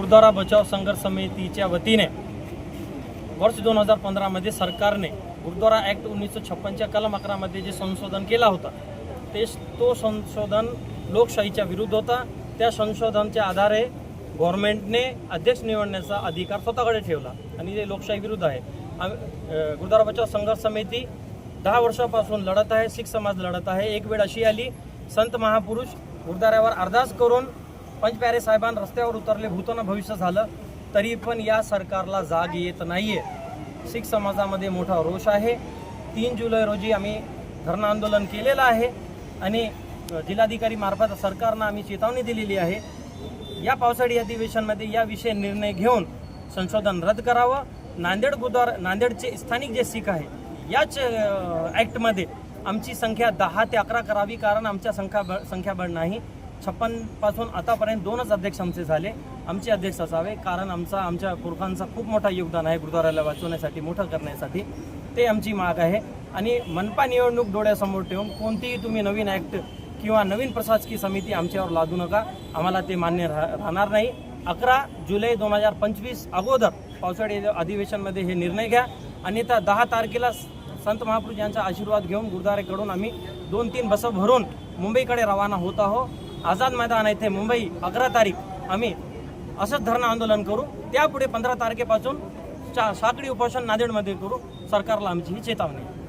गुरुद्वारा बचाव संघर्ष समितीच्या वतीने वर्ष दोन हजार पंधरामध्ये सरकारने गुरुद्वारा ॲक्ट उन्नीसशे छप्पनच्या कलम अकरामध्ये जे संशोधन केला होता ते तो संशोधन लोकशाहीच्या विरुद्ध होता. त्या संशोधनच्या आधारे गव्हर्नमेंटने अध्यक्ष निवडण्याचा अधिकार स्वतःकडे ठेवला आणि ते लोकशाही विरुद्ध आहे. आम- गुरुद्वारा बचाव संघर्ष समिती दहा वर्षापासून लढत आहे शीख समाज लढत आहे. एक वेळ अशी आली संत महापुरुष गुरुद्वाऱ्यावर अर्दास करून पंचप्यारे साहेबां रस्त्यावर उतरले भूतन भविष्य झालं तरी पण या सरकारला जाग येत नाहीये. शीख समाजामध्ये मोठा रोष आहे. तीन जुलै रोजी आम्ही धरणं आंदोलन केलेलं आहे आणि जिल्हाधिकारी मार्फत सरकारनं आम्ही चेतावणी दिलेली आहे. या पावसाळी अधिवेशनमध्ये या विषय निर्णय घेऊन संशोधन रद्द करावं. नांदेड गुदार नांदेडचे स्थानिक जे शीख आहे याच ॲक्टमध्ये आमची संख्या दहा ते अकरा करावी कारण आमच्या संख्याबळ संख्याबळ नाही. छप्पनपासून आतापर्यंत दोनच अध्यक्ष आमचे झाले. आमचे अध्यक्ष असावे कारण आमचा आमच्या पुरखांचा खूप मोठा योगदान आहे गुरुद्वाराला वाचवण्यासाठी मोठं करण्यासाठी. ते आमची माग आहे. आणि मनपा निवडणूक डोळ्यासमोर ठेवून कोणतीही तुम्ही नवीन ॲक्ट किंवा नवीन प्रशासकीय समिती आमच्यावर लादू नका. आम्हाला ते मान्य राह राहणार नाही. अकरा जुलै दोन हजार पंचवीस अगोदर पावसाळी अधिवेशनमध्ये हे निर्णय घ्या. आणि त्या दहा तारखेला संत महापुरुष यांचा आशीर्वाद घेऊन गुरुद्वारेकडून आम्ही दोन तीन बस भरून मुंबईकडे रवाना होत आहोत. आझाद मैदान येथे मुंबई अकरा तारीख. आम्ही असंच धरणं आंदोलन करू. त्यापुढे पंधरा तारखेपासून चा साखळी उपोषण नांदेडमध्ये करू. सरकारला आमची ही चेतावणी.